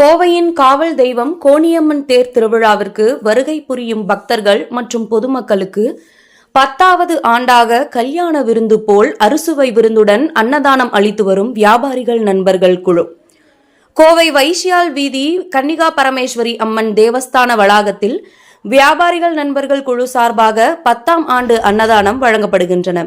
கோவையின் காவல் தெய்வம் கோணியம்மன் தேர் திருவிழாவிற்கு வருகை புரியும் பக்தர்கள் மற்றும் பொதுமக்களுக்கு பத்தாவது ஆண்டாக கல்யாண விருந்து போல் அறுசுவை விருந்துடன் அன்னதானம் அளித்து வரும் வியாபாரிகள் நண்பர்கள் குழு. கோவை வைசியால் வீதி கன்னிகா பரமேஸ்வரி அம்மன் தேவஸ்தான வளாகத்தில் வியாபாரிகள் நண்பர்கள் குழு சார்பாக பத்தாம் ஆண்டு அன்னதானம் வழங்கப்படுகின்றன.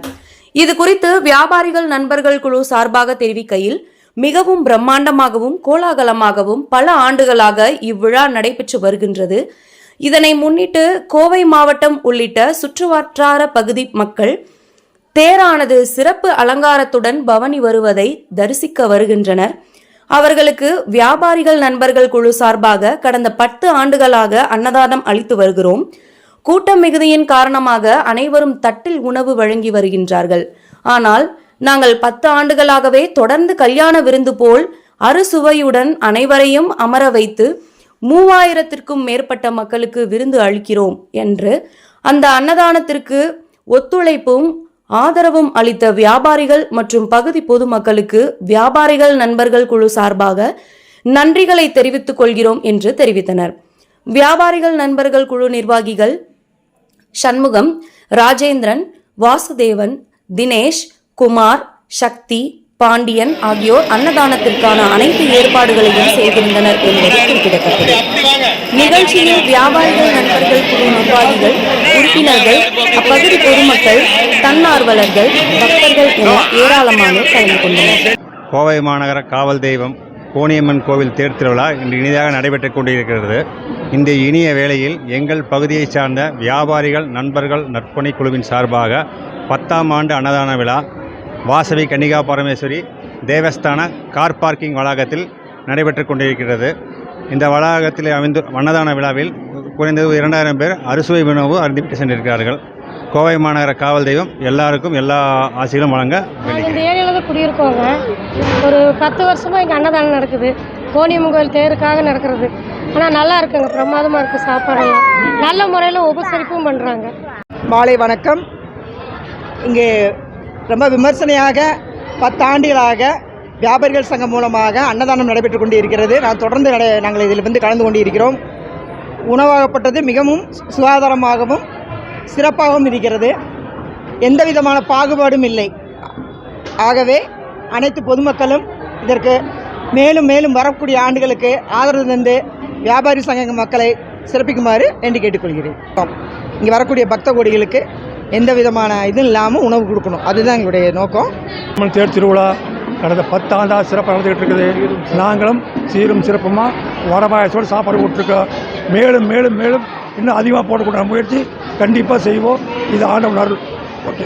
இது குறித்து வியாபாரிகள் நண்பர்கள் குழு சார்பாக தெரிவிக்கையில் மிகவும் பிரம்மாண்டமாகவும் கோலாகலமாகவும் பல ஆண்டுகளாக இவ்விழா நடைபெற்று வருகின்றது. இதனை முன்னிட்டு கோவை மாவட்டம் உள்ளிட்ட சுற்றுவட்டார பகுதி மக்கள் தேரானது சிறப்பு அலங்காரத்துடன் பவனி வருவதை தரிசிக்க வருகின்றனர். அவர்களுக்கு வியாபாரிகள் நண்பர்கள் குழு சார்பாக கடந்த பத்து ஆண்டுகளாக அன்னதானம் அளித்து வருகிறோம். கூட்டம் மிகுதியின் காரணமாக அனைவரும் தட்டில் உணவு வழங்கி வருகின்றார்கள். ஆனால் நாங்கள் பத்து ஆண்டுகளாகவே தொடர்ந்து கல்யாண விருந்து போல் அறுசுவையுடன் அனைவரையும் அமர வைத்து மூவாயிரத்திற்கும் மேற்பட்ட மக்களுக்கு விருந்து அளிக்கிறோம் என்று அந்த அன்னதானத்திற்கு ஒத்துழைப்பும் ஆதரவும் அளித்த வியாபாரிகள் மற்றும் பகுதி பொதுமக்களுக்கு வியாபாரிகள் நண்பர்கள் குழு சார்பாக நன்றிகளை தெரிவித்துக் கொள்கிறோம் என்று தெரிவித்தனர். வியாபாரிகள் நண்பர்கள் குழு நிர்வாகிகள் சண்முகம் ராஜேந்திரன் வாசுதேவன் தினேஷ் குமார் சக்தி பாண்டியன் ஆகியோர் அன்னதானத்திற்கான அனைத்து ஏற்பாடுகளையும் செய்திருந்தனர் என்பது குறிப்பிடத்தக்கது. நிகழ்ச்சியில் வியாபாரிகள் நண்பர்கள் குழு நிர்வாகிகள் உறுப்பினர்கள் அப்பகுதி பொதுமக்கள் தன்னார்வலர்கள் பக்தர்கள் என ஏராளமானோர் கலந்து கொண்டனர். கோவை மாநகர காவல் தெய்வம் கோணியம்மன் கோவில் தேர் திருவிழா இன்று இனிதாக நடைபெற்றுக் கொண்டிருக்கிறது. இந்த இனிய வேளையில் எங்கள் பகுதியைச் சார்ந்த வியாபாரிகள் நண்பர்கள் நற்பணி குழுவின் சார்பாக பத்தாம் ஆண்டு அன்னதான விழா வாசவி கன்னிகா பரமேஸ்வரி தேவஸ்தான கார் பார்க்கிங் வளாகத்தில் நடைபெற்றுக் கொண்டிருக்கிறது. இந்த வளாகத்தில் அமைந்து அன்னதான விழாவில் குறைந்தது இரண்டாயிரம் பேர் அறுசுவை உணவு அருந்திவிட்டு சென்றிருக்கிறார்கள். கோவை மாநகர காவல் தெய்வம் எல்லாருக்கும் எல்லா ஆசைகளும் வழங்க இந்த ஏரியாவில் தான் குடியிருக்கோங்க. ஒரு பத்து வருஷமாக இங்கே அன்னதானம் நடக்குது. கோணியம்மன் கோயில் தேருக்காக நடக்கிறது. ஆனால் நல்லா இருக்குங்க. பிரமாதமாக இருக்குது சாப்பாடெல்லாம். நல்ல முறையில் உபசரிப்பும் பண்ணுறாங்க மாலை வணக்கம். இங்கே ரொம்ப விமர்சனையாக பத்தாண்டுகளாக வியாபாரிகள் சங்கம் மூலமாக அன்னதானம் நடைபெற்று கொண்டு இருக்கிறது நான் தொடர்ந்து நடை நாங்கள் இதில் வந்து கலந்து கொண்டு இருக்கிறோம் உணவாகப்பட்டது மிகவும் சுகாதாரமாகவும் சிறப்பாகவும் இருக்கிறது. எந்த விதமான பாகுபாடும் இல்லை. ஆகவே அனைத்து பொதுமக்களும் இதற்கு மேலும் மேலும் வரக்கூடிய ஆண்டுகளுக்கு ஆதரவு தந்து வியாபாரி சங்க மக்களை சிறப்பிக்குமாறு வேண்டி கேட்டுக்கொள்கிறேன். இங்கே வரக்கூடிய பக்த கோடிகளுக்கு எந்த விதமான இதுவும் இல்லாமல் உணவு கொடுக்கணும். அதுதான் எங்களுடைய நோக்கம். நம்ம தேர் திருவிழா கடந்த பத்து சிறப்பாக நடந்துக்கிட்டு இருக்குது. நாங்களும் சீரும் சிறப்புமாக வடபாயசோடு சாப்பாடு போட்டிருக்கோம். மேலும் மேலும் மேலும் இன்னும் அதிகமாக போடக்கூடிய முயற்சி கண்டிப்பாக செய்வோம். இது ஆண்டவன் அருள். ஓகே